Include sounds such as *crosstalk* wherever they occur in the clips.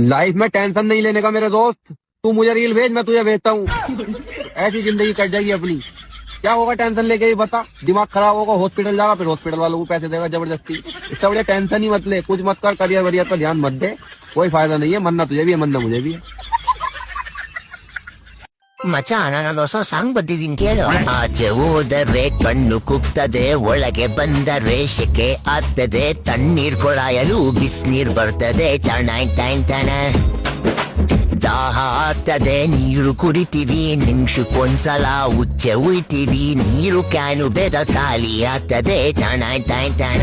Life में tension नहीं लेने का मेरे दोस्त। तू मुझे रील भेज, मैं तुझे भेजता हूँ। ऐसी ज़िंदगी कट जाएगी अपनी। क्या होगा टेंशन लेके ही बता। दिमाग खराब होगा हॉस्पिटल जाएगा फिर हॉस्पिटल वालों को पैसे देगा ज़बरदस्ती। इससे बढ़िया टेंशन ही मत ले। कुछ मत कर करियर वरियर का ध्यान मत दे। कोई फ़ायदा नहीं है मरना तुझे भी है मरना मुझे भी है। ಮಚ ನಾನು ಹೊಸ ಸಾಂಗ್ ಬಂದಿದ್ದೀನಿ ಕೇಳು ಆಚೆ ಹೋದರೆ ಕಣ್ಣು ಕುಗ್ತದೆ, ಒಳಗೆ ಬಂದ ರೇಷಕ್ಕೆ ಆಗ್ತದೆ, ತಣ್ಣೀರ್ ಕೊಳಾಯಲು ಬಿಸಿನೀರ್ ಬರ್ತದೆ ಟಣಾಯ್ ಟೈನ್ ಟಣ ದಾಹ ಆಗ್ತದೆ, ನೀರು ಕುಡಿತೀವಿ ನಿಮಿಷಕ್ಕೊಂದ್ಸಲ ಉಚ್ಚೆ ಉಯ್ತೀವಿ, ನೀರು ಕ್ಯಾನು ಬೇದ ಖಾಲಿ ಆಗ್ತದೆ ಟಣಾಯ್ ಟಣ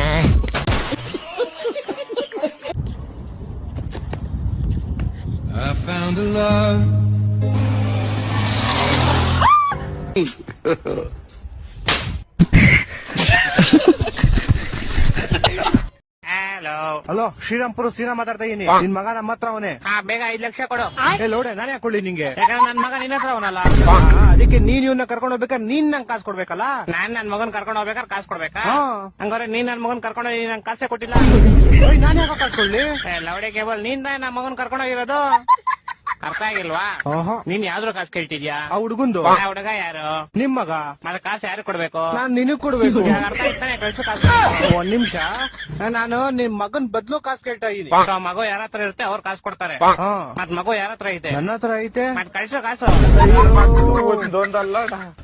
I found a love. Hello hello Shrirampura Seena ಮಾತಾಡ್ತಾ ಇದೀನಿ. ನಿನ್ ಮಗ ನಮ್ಮ ಹತ್ರ ಅವನೇ. ಹಾ ಬೇಗ ಐದ್ ಲಕ್ಷ ಕೊಡು. ಏ ಲೋಡೆ ನಾನೇ ಹಾಕೊಳ್ಳಿ ನಿಂಗೆ? ಯಾಕಂದ್ರೆ ನನ್ ಮಗ ನಿನ್ನ ಹತ್ರ ಅವನಲ್ಲ. ಅದಕ್ಕೆ ನೀನ್ ಇವನ್ನ ಕರ್ಕೊಂಡು ಹೋಗ್ಬೇಕಾದ್ರೆ ನೀನ್ ನಂಗ್ ಕಾಸು ಕೊಡ್ಬೇಕಲ್ಲ? ನಾನ್ ನನ್ ಮಗನ್ ಕರ್ಕೊಂಡು ಹೋಗ್ಬೇಕಾದ್ರೆ ಕಾಸು ಕೊಡ್ಬೇಕಾ. ಹಂಗಾರೆ ನೀನ್ ನನ್ ಮಗನ್ ಕರ್ಕೊಂಡು ಹೋಗಿ ನಂಗೆ ಕಾಸೇ ಕೊಟ್ಟಿಲ್ಲ. ಓಯ್, ನಾನ್ ಯಾಕೆ ಕಾಸು ಕೊಡ್ಲಿ? ಲೌಡೆ ಕೇಬಲ್ ನೀನ್ ತಾನೇ ನನ್ ಮಗನ್ ಕರ್ಕೊಂಡು ಹೋಗಿರೋದು? ಅರ್ಥ ಆಗಿಲ್ವಾ. ನೀನ್ ಯಾವ್ದ್ರ ಕಾಸು ಕೇಳ್ತಿದ್ಯಾ? ಆ ಹುಡುಗಂದು? ಆ ಹುಡುಗ ಯಾರು? ನಿಮ್ ಮಗ? ಮತ್ತೆ ಕಾಸು ಯಾರು ಕೊಡ್ಬೇಕು? ನಾನ್ ನಿನಗ್ ಕೊಡ್ಬೇಕು. ಅರ್ಥ ಆಯ್ತಾನೆ ಕಳ್ಸು ಕಾಸು. ಒಂದ್ ನಿಮಿಷ. ನಾನು ನಿಮ್ ಮಗನ್ ಬದ್ಲು ಕಾಸು ಕೇಳ್ತಾ ಇದೀನಿ. ಮಗು ಯಾರ ಹತ್ರ ಇರುತ್ತೆ ಅವ್ರು ಕಾಸು ಕೊಡ್ತಾರೆ. ಹಾ. ಮತ್ ಮಗು ಯಾರ ಹತ್ರ ಐತೆ? ನನ್ನ ಹತ್ರ ಐತೆ. ಮತ್ ಕಳ್ಸೋ ಕಾಸು.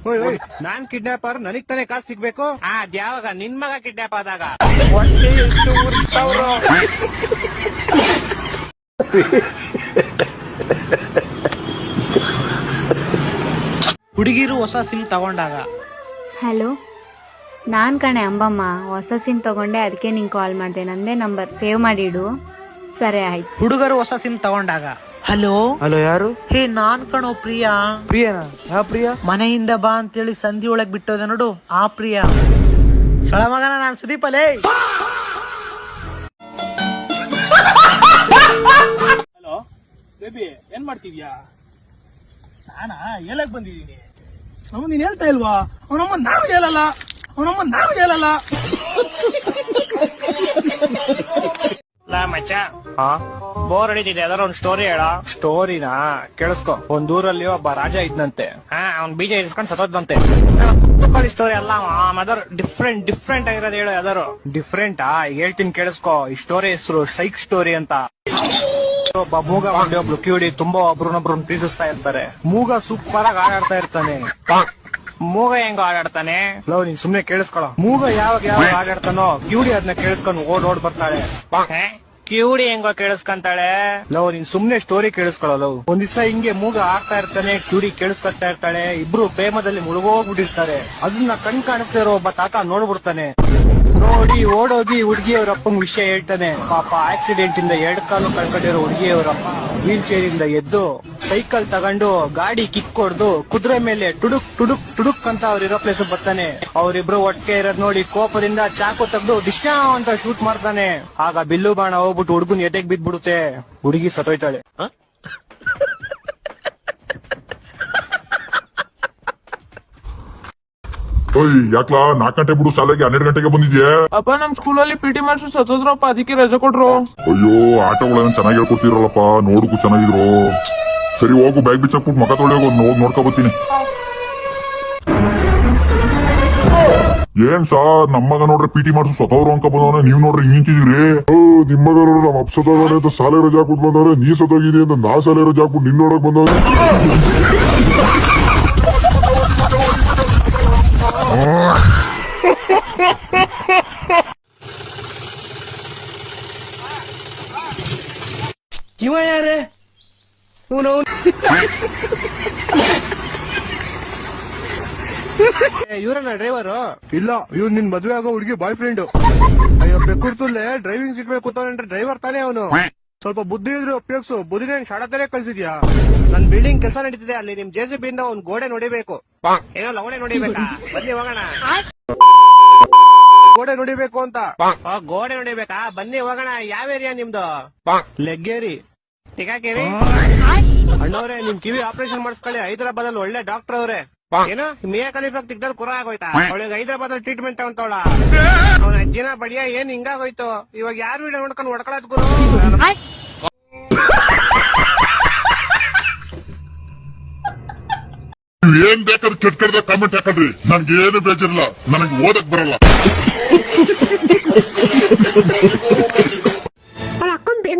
ಓಯ್, ಓಯ್, ನಾನ್ ಕಿಡ್ನಾಪರ್ ನನಗ್ ತಾನೇ ಕಾಸು ಸಿಗ್ಬೇಕು? ಆ ಅದ್ಯಾವಾಗ? ನಿನ್ ಮಗ ಕಿಡ್ನಾಪ್ ಆದಾಗ. ಹುಡುಗಿರು ಹೊಸ ಸಿಮ್ ತಗೊಂಡಾಗ? ಹಲೋ? ನಾನು ಕಣೆ ಅಂಬಮ್ಮ ಹೊಸ ಸಿಮ್ ತಗೊಂಡೆ ಅದಕ್ಕೆ ನಿಂಗೆ ಕಾಲ್ ಮಾಡಿದೆ. ನಂದೇ ನಂಬರ್ ಸೇವ್ ಮಾಡಿಡು. ಸರಿ ಆಯ್ತು. ಹುಡುಗರು ಹೊಸ ಸಿಮ್ ತಗೊಂಡಾಗ? ಹಲೋ? ಹಲೋ ಯಾರು? ಹೇ ನಾನ್ ಕಣೋ ಪ್ರಿಯಾ. ಪ್ರಿಯಾ ಪ್ರಿಯಾ ಪ್ರಿಯ? ಮನೆಯಿಂದ ಬಾ ಅಂತೇಳಿ ಸಂಧಿ ಒಳಗ್ ಬಿಟ್ಟೋದ ನೋಡು. ಆ ಪ್ರಿಯಾ. ಸಳ ಮಗನ ನಾನ್ ಸುದೀಪ್ ಅಲೇ ಹಲೋ ಬೇಬಿ ಏನ್ ಮಾಡ್ತಿದ್ಯಾ? ನಾನಾ ಹೇಳಕ್ ಬಂದಿದ್ದೀನಿ. ಅವನು ನೀನ್ ಹೇಳ್ತಾ ಇಲ್ವಾ? ಅವನಮ್ಮ ನಾನು ಹೇಳಲ್ಲ. ಅವನಮ್ಮ ನಾನು ಹೇಳಲ್ಲ. ಲಾ ಮಚ್ಚ. ಬೋರ್ ಹೊಡಿತಿದೆ ಯಾವ್ದಾರ ಒಂದ್ ಸ್ಟೋರಿ ಹೇಳ? ಸ್ಟೋರಿನಾ? ಕೇಳಿಸ್ಕೊ. ಒಂದ್ ಊರಲ್ಲಿ ಒಬ್ಬ ರಾಜ ಇದ್ನಂತೆ. ಹಾ ಅವ್ನ್ ಬೀಜ ಇಸ್ಕೊಂಡ್ ಸತ್ತೋದಂತೆ ಸ್ಟೋರಿ ಅಲ್ಲ ಅದರ್ ಡಿಫ್ರೆಂಟ್ ಡಿಫ್ರೆಂಟ್ ಆಗಿರೋದು ಹೇಳು ಯಾವ್ದಾರು ಆ? ಹೇಳ್ತೀನಿ ಕೇಳಿಸ್ಕೊ. ಈ ಸ್ಟೋರಿ ಹೆಸರು ಸೈಕ್ ಸ್ಟೋರಿ ಅಂತ. ಒಬ್ಬ ಮೂಗ ಒಂದೇ ಒಬ್ರು ಕಿವಿಡಿ ತುಂಬಾ ಒಬ್ರನ್ನೊಬ್ರು ಪ್ರೀತಿಸ್ತಾ ಇರ್ತಾರೆ. ಮೂಗ ಸೂಪರ್ ಆಗಿ ಆಡಾಡ್ತಾ ಇರ್ತಾನೆ ಮೂಗ ಹೆಂಗ ಆಡಾಡ್ತಾನೆ ಲವ್ ನೀನ್ ಸುಮ್ನೆ ಕೇಳಿಸ್ಕೊಳ. ಮೂಗ ಯಾವಾಗ ಯಾವಾಗ ಆಡಾಡ್ತಾನೋ ಕಿವಿಡಿ ಅದನ್ನ ಕೇಳಿಸ್ಕೊಂಡು ಓಡ್ ಓಡ್ ಬರ್ತಾಳೆ. ಕಿವಿಡಿ ಹೆಂಗ ಕೇಳಿಸ್ಕೊಂತಾಳೆ. ಲವ್ ನೀನ್ ಸುಮ್ನೆ ಸ್ಟೋರಿ ಕೇಳಿಸ್ಕೊಳ ಲವ್. ಒಂದ್ ದಿವಸ ಹಿಂಗೆ ಮೂಗ ಆಡ್ತಾ ಇರ್ತಾನೆ ಕಿವಿಡಿ ಕೇಳಿಸ್ಕೊತಾ ಇರ್ತಾಳೆ. ಇಬ್ರು ಪ್ರೇಮದಲ್ಲಿ ಮುಳುಗೋಗ್ಬಿಟ್ಟಿರ್ತಾರೆ. ಅದನ್ನ ಕಣ್ ಕಾಣಿಸ್ತಾ ಇರೋ ಒಬ್ಬ ತಾತ ನೋಡ್ಬಿಡ್ತಾನೆ. ನೋಡಿ, ಓಡೋಗಿ ಹುಡುಗಿಯವ್ರ ಅಪ್ಪಂಗ್ ವಿಷಯ ಹೇಳ್ತಾನೆ. ಪಾಪ ಆಕ್ಸಿಡೆಂಟ್ ಇಂದ ಎರಡ್ ಕಾಲು ಕಳ್ಕೊಂಡಿರೋ ಹುಡುಗಿಯವರಪ್ಪ ವೀಲ್ ಚೇರ್ ಇಂದ ಎದ್ದು ಸೈಕಲ್ ತಗೊಂಡು ಗಾಡಿ ಕಿಕ್ ಹೊಡ್ದು ಕುದುರೆ ಮೇಲೆ ಟುಡುಕ್ ಟುಡುಕ್ ಟುಡುಕ್ ಅಂತ ಅವ್ರಿರೋ ಪ್ಲೇಸ್ ಬರ್ತಾನೆ. ಅವ್ರಿಬ್ರು ಒಟ್ಟಿಗೆ ಇರೋದ್ ನೋಡಿ ಕೋಪದಿಂದ ಚಾಕು ತೆಗ್ದು ಡಿಶ್ನಾ ಅಂತ ಶೂಟ್ ಮಾಡ್ತಾನೆ. ಆಗ ಬಿಲ್ಲು ಬಾಣ ಹೋಗ್ಬಿಟ್ಟು ಹುಡುಗನ್ ಎದೆಗ್ ಬಿದ್ಬಿಡುತ್ತೆ? ಹುಡುಗಿ ಸತ್ತೋಯ್ತಾಳೆ. ಓಯ್ ಯಾಕ್ಲಾ? ನಾಲ್ಕು ಗಂಟೆ ಬಿಡು ಶಾಲೆಗೆ ಹನ್ನೆರಡು ಗಂಟೆಗೆ ಬಂದಿದ್ಯಾ? ಅಪ್ಪ ನಮ್ ಸ್ಕೂಲಲ್ಲಿ ಪಿ ಟಿ ಮಾಸ್ಟರ್ ಸತ್ತೋದ್ರಪ್ಪ ಅದಕ್ಕೆ ರಜೆ ಕೊಟ್ರು. ಅಯ್ಯೋ ಆಟಗಳನ್ನ ಚೆನ್ನಾಗಿ ಹೇಳ್ಕೊಡ್ತಿರಲ್ಲಪ್ಪ ನೋಡಕ್ಕೂ ಚೆನ್ನಾಗಿದ್ರು. ಸರಿ ಹೋಗು ಬ್ಯಾಗ್ ಬಿಚ್ಚಾಕ್ಬಿಟ್ಟು ಮಗ ತೊಳೆಯೋಗು ನೋಡ್ ನೋಡ್ಕೊ ಬರ್ತೀನಿ. ಏನ್ ಸಾರ್ ನಮ್ಮಗ ನೋಡ್ರಿ ನೋಡ್ರೆ ಪಿ ಟಿ ಮಾಡ್ಸು ಸತ್ತವ್ರು ಅಂಕ ಬಂದವನ ನೀವ್ ನೋಡ್ರಿ ಹಿಂಗ್ ನಿಂತಿದೀರಿ ಓ ನಿಮ್ ಮಗ ನೋಡ್ರಿ ನಮ್ಮ ಅಪ್ಪ ಸತ್ತೋಗನೆ ಅಂತ ಶಾಲೆ ರಜೆ ಹಾಕ್ಬಿಟ್ಟು ಬಂದವ್ರೆ ನೀ ಸತ್ತೋಗಿದೆ ಅಂತ ನಾ ಶಾಲೆ ರಜೆ ಹಾಕ್ಬಿಟ್ಟು ನಿನ್ ನೋಡಕ್ ಬಂದವ್ರೆ ಇವ ಯಾರೇ ಇವ್ರನ್ನ ಡ್ರೈವರು ಇಲ್ಲ ಇವ್ರು ನಿನ್ ಮದ್ವೆ ಆಗೋ ಹುಡುಗಿ ಬಾಯ್ ಫ್ರೆಂಡ್ ಅಯ್ಯೋ ಬೆಕ್ಕುರ್ತಲ್ಲೇ ಡ್ರೈವಿಂಗ್ ಸೀಟ್ ಮೇಲೆ ಕೂತವನಂದ್ರೆ ಡ್ರೈವರ್ ತಾನೇ ಅವನು. ಸ್ವಲ್ಪ ಬುದ್ಧಿ ಇದ್ರೆ ಉಪಯೋಗಿಸು. ಬುದ್ಧಿನ ಶಾಡತಾರೆ ಕಳ್ಸಿದ್ಯಾ? ನನ್ ಬಿಲ್ಡಿಂಗ್ ಕೆಲಸ ನಡೀತಿದೆ ಅಲ್ಲಿ ನಿಮ್ ಜೆ ಸಿ ಬಿ ಇಂದ ಒಂದ್ ಗೋಡೆ ನೋಡಿಬೇಕು. ಏನೋ ಲವಣೆ ನೋಡಿಬೇಕಾ? ಬನ್ನಿ ಹೋಗೋಣ. ಗೋಡೆ ನೋಡಿಬೇಕು ಅಂತ. ಗೋಡೆ ನೋಡಿಬೇಕಾ? ಬನ್ನಿ ಹೋಗೋಣ. ಯಾವ ಏರಿಯಾ ನಿಮ್ದು? ಲೆಗ್ಗೇರಿ ಟಿಕಾಕೇರಿ ಅಣ್ಣವ್ರೆ ನಿಮ್ ಕಿವಿ ಆಪರೇಷನ್ ಮಾಡಿಸ್ಕೊಳ್ಳಿ. ಹೈದರಾಬಾದ್ ಅಲ್ಲಿ ಒಳ್ಳೆ ಡಾಕ್ಟರ್ ಅವ್ರೆ. ಏನೋ? ಮಿಯಾ ಕಲಿಫಾಕ್ ತಿಗ್ದಲ್ಲಿ ಕುರ ಆಗೋಯ್ತಾ. ಅವಳಿಗೆ ಹೈದರಾಬಾದ್ ಅಲ್ಲಿ ಟ್ರೀಟ್ಮೆಂಟ್ ತಗೊಂತವಳ. ಅವ್ನ ಅಜ್ಜಿನ ಬಡಿಯ ಏನ್ ಹಿಂಗಾಗೋಯ್ತು? ಇವಾಗ ಯಾರು ವಿಡಿಯೋ ನೋಡ್ಕೊಂಡು ಹೊಡ್ಕೊಳತ್ ಗುರು? ಏನ್ ಬೇಕಾದ್ರೆ ಕೆಟ್ಕಡ್ದ ಕಮೆಂಟ್ ಹಾಕಲ್ರಿ ನನ್ಗೆ ಏನು ಬೇಜಾರಿಲ್ಲ. ನನಗೆ ಓದಕ್ ಬರಲ್ಲ.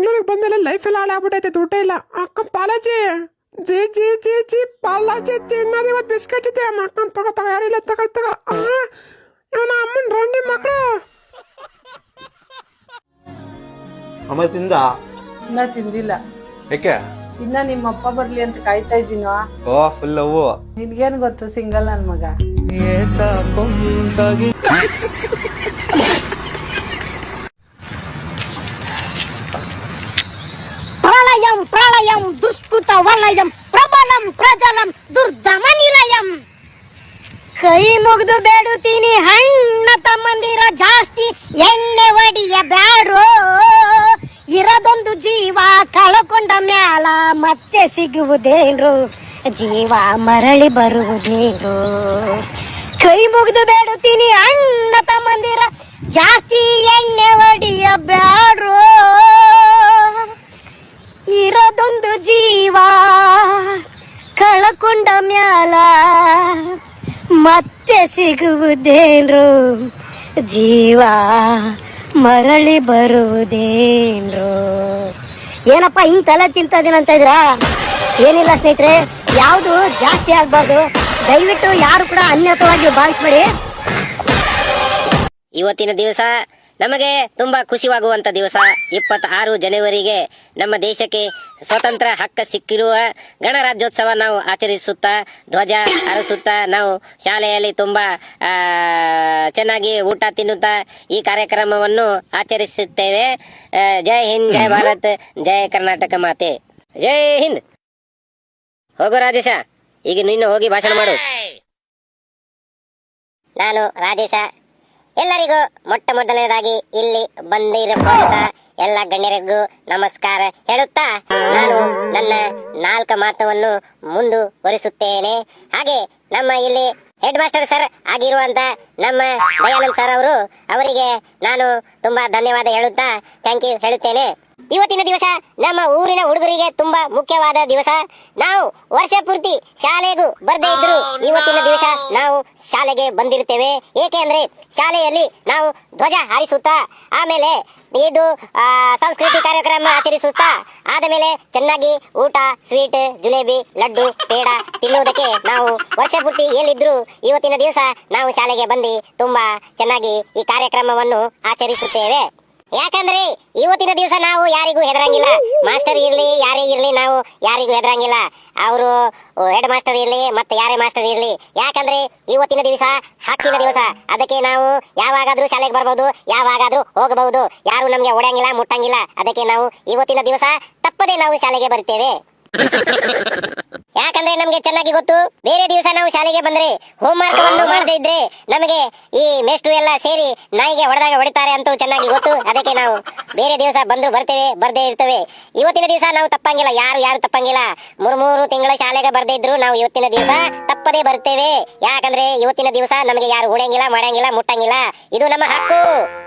ಬೆಂಗಳೂರಿಗೆ ಬಂದ್ಮೇಲೆ ಲೈಫ್ ಎಲ್ಲ ಹಾಳಾಗ್ಬಿಟ್ಟೈತೆ ದುಡ್ಡೇ ಇಲ್ಲ. ಅಕ್ಕ ಪಾಲಾಜಿ ಜಿ ಜಿ ಜಿ ಜಿ ಪಾಲಾಜಿ ತಿನ್ನೋದು ಇವತ್ತು ಬಿಸ್ಕೆಟ್ ಇದೆ. ನಮ್ಮ ಅಕ್ಕನ ತಗೋ ತಗೋ ಯಾರಿಲ್ಲ ತಗೋ ತಗೋ. ನನ್ನ ಅಮ್ಮನ ರಂಡಿ ಮಕ್ಕಳು ಅಮ್ಮ ತಿಂದ? ಇನ್ನ ತಿಂದಿಲ್ಲ. ಯಾಕೆ? ಇನ್ನ ನಿಮ್ಮ ಅಪ್ಪ ಬರ್ಲಿ ಅಂತ ಕಾಯ್ತಾ ಇದ್ದೀನೋ? ಓ ಫುಲ್ ಹೂವು ನಿನ್ಗೇನ್ ಗೊತ್ತು ಸಿಂಗಲ್ ನನ್ ಮಗ? *laughs* ವಲಯಂ ಪ್ರಬಲಂ, ಪ್ರಜಲಂ ದುರ್ದಮ ನಿಲಯಂ ಕೈ ಮುಗಿದು ಬೇಡುತ್ತೀನಿ ಹಣ್ಣ ತಮ್ಮಂದಿರ ಜಾಸ್ತಿ, ಎಣ್ಣೆ ಒಡಿಯ ಬ್ಯಾರೋ. ಇರದೊಂದು ಜೀವ ಕಳಕೊಂಡ ಮ್ಯಾಲ ಮತ್ತೆ ಸಿಗುವುದೇನ್ರು? ಜೀವ ಮರಳಿ ಬರುವುದೇನ್ರು? ಕೈ ಮುಗಿದು ಬೇಡುತ್ತೀನಿ ಅಣ್ಣ ತಮ್ಮಂದಿರ ಜಾಸ್ತಿ, ಎಣ್ಣೆ ಒಡಿಯ ಬ್ಯಾಡ್ರೋ. ಇರೋದೊಂದು ಜೀವ ಕಳಕೊಂಡ ಮ್ಯಾಲ ಮತ್ತೆ ಸಿಗುವುದೇನ್ರು? ಜೀವ ಮರಳಿ ಬರುವುದೇನ್ರು? ಏನಪ್ಪ ಹಿಂಗ್ ತಲೆ ತಿಂತದೇನಂತ ಇದ್ರ ಏನಿಲ್ಲ ಸ್ನೇಹಿತರೆ, ಯಾವುದು ಜಾಸ್ತಿ ಆಗ್ಬಾರ್ದು. ದಯವಿಟ್ಟು ಯಾರು ಕೂಡ ಅನ್ಯತವಾಗಿ ಭಾವಿಸ್ಬೇಡಿ. ಇವತ್ತಿನ ದಿವಸ ನಮಗೆ ತುಂಬಾ ಖುಷಿವಾಗುವಂತ ದಿವಸ ಇಪ್ಪತ್ತಾರು ಜನವರಿಗೆ ನಮ್ಮ ದೇಶಕ್ಕೆ ಸ್ವತಂತ್ರ ಹಕ್ಕ ಸಿಕ್ಕಿರುವ ಗಣರಾಜ್ಯೋತ್ಸವ ನಾವು ಆಚರಿಸುತ್ತಾ, ಧ್ವಜ ಹರಿಸುತ್ತಾ, ನಾವು ಶಾಲೆಯಲ್ಲಿ ತುಂಬಾ ಚೆನ್ನಾಗಿ ಊಟ ತಿನ್ನುತ್ತಾ ಈ ಕಾರ್ಯಕ್ರಮವನ್ನು ಆಚರಿಸುತ್ತೇವೆ. ಜೈ ಹಿಂದ್, ಜೈ ಭಾರತ್, ಜೈ ಕರ್ನಾಟಕ ಮಾತೆ. ಜೈ ಹಿಂದ್. ಹೋಗು ರಾಜೇಶ, ಈಗ ನಿನ್ನ ಹೋಗಿ ಭಾಷಣ ಮಾಡು. ನಾನು ರಾಜೇಶ. ಎಲ್ಲರಿಗೂ ಮೊಟ್ಟ ಮೊದಲನೇದಾಗಿ ಇಲ್ಲಿ ಬಂದಿರಬಹುದ ಎಲ್ಲ ಗಣ್ಯರಿಗೂ ನಮಸ್ಕಾರ ಹೇಳುತ್ತಾ ನಾನು ನನ್ನ ನಾಲ್ಕು ಮಾತವನ್ನು ಮುಂದುವರಿಸುತ್ತೇನೆ. ಹಾಗೆ ನಮ್ಮ ಇಲ್ಲಿ ಹೆಡ್ ಮಾಸ್ಟರ್ ಸರ್ ಆಗಿರುವಂತ ನಮ್ಮ ದಯಾನಂದ್ ಸರ್ ಅವರು ಅವರಿಗೆ ನಾನು ತುಂಬಾ ಧನ್ಯವಾದ ಹೇಳುತ್ತಾ ಥ್ಯಾಂಕ್ ಯು ಹೇಳುತ್ತೇನೆ. ಇವತ್ತಿನ ದಿವಸ ನಮ್ಮ ಊರಿನ ಹುಡುಗರಿಗೆ ತುಂಬಾ ಮುಖ್ಯವಾದ ದಿವಸ. ನಾವು ವರ್ಷ ಪೂರ್ತಿ ಶಾಲೆಗೂ ಬರ್ದೇ ಇದ್ರು ಇವತ್ತಿನ ಶಾಲೆಗೆ ಬಂದಿರುತ್ತೇವೆ. ಏಕೆ ಅಂದ್ರೆ ಶಾಲೆಯಲ್ಲಿ ನಾವು ಧ್ವಜ ಹಾರಿಸುತ್ತಾ, ಆಮೇಲೆ ಇದು ಸಂಸ್ಕೃತಿ ಕಾರ್ಯಕ್ರಮ ಆಚರಿಸುತ್ತಾ ಆದ ಮೇಲೆ ಚೆನ್ನಾಗಿ ಊಟ, ಸ್ವೀಟ್, ಜಿಲೇಬಿ, ಲಡ್ಡು, ಪೇಡ ತಿನ್ನುವುದಕ್ಕೆ ನಾವು ವರ್ಷ ಪೂರ್ತಿ ಎಲ್ಲಿದ್ರು ಇವತ್ತಿನ ದಿವಸ ನಾವು ಶಾಲೆಗೆ ಬಂದು ತುಂಬಾ ಚೆನ್ನಾಗಿ ಈ ಕಾರ್ಯಕ್ರಮವನ್ನು ಆಚರಿಸುತ್ತೇವೆ. ಯಾಕಂದ್ರೆ ಇವತ್ತಿನ ದಿವಸ ನಾವು ಯಾರಿಗೂ ಹೆದರಂಗಿಲ್ಲ. ಮಾಸ್ಟರ್ ಇರ್ಲಿ, ಯಾರೇ ಇರ್ಲಿ, ನಾವು ಯಾರಿಗೂ ಹೆದರಂಗಿಲ್ಲ. ಅವರು ಹೆಡ್ ಮಾಸ್ಟರ್ ಇರ್ಲಿ, ಮತ್ತೆ ಯಾರೇ ಮಾಸ್ಟರ್ ಇರ್ಲಿ. ಯಾಕಂದ್ರೆ ಇವತ್ತಿನ ದಿವಸ, ಹಕ್ಕಿನ ದಿವಸ. ಅದಕ್ಕೆ ನಾವು ಯಾವಾಗಾದ್ರೂ ಶಾಲೆಗೆ ಬರ್ಬೋದು, ಯಾವಾಗಾದ್ರೂ ಹೋಗಬಹುದು. ಯಾರು ನಮ್ಗೆ ಓಡಂಗಿಲ್ಲ, ಮುಟ್ಟಂಗಿಲ್ಲ. ಅದಕ್ಕೆ ನಾವು ಇವತ್ತಿನ ದಿವಸ ತಪ್ಪದೆ ನಾವು ಶಾಲೆಗೆ ಬರ್ತೇವೆ *laughs* ಯಾಕಂದ್ರೆ ನಮ್ಗೆ ಚೆನ್ನಾಗಿ ಗೊತ್ತು, ಬೇರೆ ದಿವಸ ನಾವು ಶಾಲೆಗೆ ಬಂದ್ರೆ ಹೋಮ್ ವರ್ಕ್ ಒಂದು ಮಾಡದೇ ಇದ್ರೆ ನಮಗೆ ಈ ಮೇಷ್ಟ್ರು ಎಲ್ಲ ಸೇರಿ ನಾಯಿಗೆ ಹೊಡೆದಾಗ ಹೊಡಿತಾರೆ ಅಂತ ಚೆನ್ನಾಗಿ ಗೊತ್ತು. ಅದಕ್ಕೆ ನಾವು ಬೇರೆ ದಿವಸ ಬಂದ್ರು ಬರ್ತೇವೆ, ಬರ್ದೇ ಇರ್ತೇವೆ. ಇವತ್ತಿನ ದಿವಸ ನಾವು ತಪ್ಪಂಗಿಲ್ಲ, ಯಾರು ಯಾರು ತಪ್ಪಂಗಿಲ್ಲ. ಮೂರು ಮೂರು ತಿಂಗಳ ಶಾಲೆಗೆ ಬರ್ದೇ ಇದ್ರು ನಾವು ಇವತ್ತಿನ ದಿವಸ ತಪ್ಪದೇ ಬರ್ತೇವೆ. ಯಾಕಂದ್ರೆ ಇವತ್ತಿನ ದಿವಸ ನಮಗೆ ಯಾರು ಹೊಡೆಯಂಗಿಲ್ಲ ಮಾಡಂಗಿಲ್ಲ, ಮುಟ್ಟಂಗಿಲ್ಲ. ಇದು ನಮ್ಮ ಹಕ್ಕು.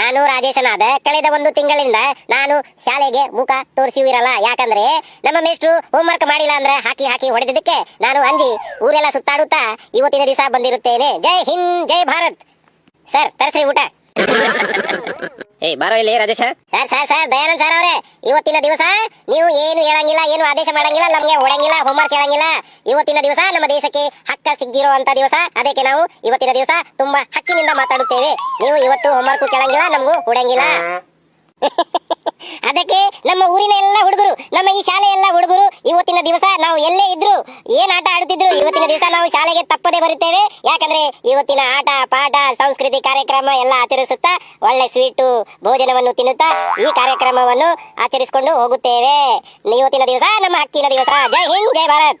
ನಾನು ರಾಜೇಶನಾದ ಕಳೆದ ಒಂದು ತಿಂಗಳಿಂದ ನಾನು ಶಾಲೆಗೆ ಮುಖ ತೋರಿಸಿವಿರಲ್ಲ. ಯಾಕಂದ್ರೆ ನಮ್ಮ ಮೇಷ್ಟ್ರು ಹೋಮ್ವರ್ಕ್ ಮಾಡಿಲ್ಲ ಅಂದ್ರೆ ಹಾಕಿ ಹಾಕಿ ಹೊಡೆದಿದ್ದಕ್ಕೆ ನಾನು ಅಂಜಿ ಊರೆಲ್ಲ ಸುತ್ತಾಡುತ್ತಾ ಇವತ್ತಿನ ದಿವಸ ಬಂದಿರುತ್ತೇನೆ. ಜೈ ಹಿಂದ್, ಜೈ ಭಾರತ್. ಸರ್, ತರಿಸ್ರಿ ಊಟ. ಏ ಬಾರೋ ಇಲ್ಲಿ Rajesh. Sir sir sir Dayanand sir ಅವರೇ ಇವತ್ತಿನ ದಿವಸ ನೀವು ಏನು ಹೇಳಂಗಿಲ್ಲ ಏನು ಆದೇಶ ಮಾಡಂಗಿಲ್ಲ ನಮ್ಗೆ ಹೊಡಂಗಿಲ್ಲ ಹೋಮ್ವರ್ಕ್ ಹೇಳಂಗಿಲ್ಲ. ಇವತ್ತಿನ ದಿವಸ ನಮ್ಮ ದೇಶಕ್ಕೆ ಹಕ್ಕ ಸಿಕ್ಕಿರುವಂತ ದಿವಸ. ಅದಕ್ಕೆ ನಾವು ಇವತ್ತಿನ ದಿವಸ ತುಂಬಾ ಹಕ್ಕಿನಿಂದ ಮಾತಾಡುತ್ತೇವೆ. ನೀವು ಇವತ್ತು ಹೋಮ್ವರ್ಕ್ ಕೇಳಂಗಿಲ್ಲ ನಮಗೂ ಹೊಡಂಗಿಲ್ಲ. *laughs* ಅದಕ್ಕೆ ನಮ್ಮ ಊರಿನ ಎಲ್ಲ ಹುಡುಗರು ನಮ್ಮ ಈ ಶಾಲೆ ಎಲ್ಲ ಹುಡುಗರು ಇವತ್ತಿನ ದಿವಸ ನಾವು ಎಲ್ಲೇ ಇದ್ರು ಏನ್ ಆಟ ಆಡುತ್ತಿದ್ರು ಇವತ್ತಿನ ದಿವಸ ನಾವು ಶಾಲೆಗೆ ತಪ್ಪದೆ ಬರುತ್ತೇವೆ. ಯಾಕಂದ್ರೆ ಇವತ್ತಿನ ಆಟ ಪಾಠ ಸಂಸ್ಕೃತಿ ಕಾರ್ಯಕ್ರಮ ಎಲ್ಲ ಆಚರಿಸುತ್ತಾ ಒಳ್ಳೆ ಸ್ವೀಟು ಭೋಜನವನ್ನು ತಿನ್ನುತ್ತಾ ಈ ಕಾರ್ಯಕ್ರಮವನ್ನು ಆಚರಿಸಿಕೊಂಡು ಹೋಗುತ್ತೇವೆ. ಇವತ್ತಿನ ದಿವಸ ನಮ್ಮ ಹಕ್ಕಿನ ದಿವಸ. ಜೈ ಹಿಂದ್ ಜೈ ಭಾರತ್.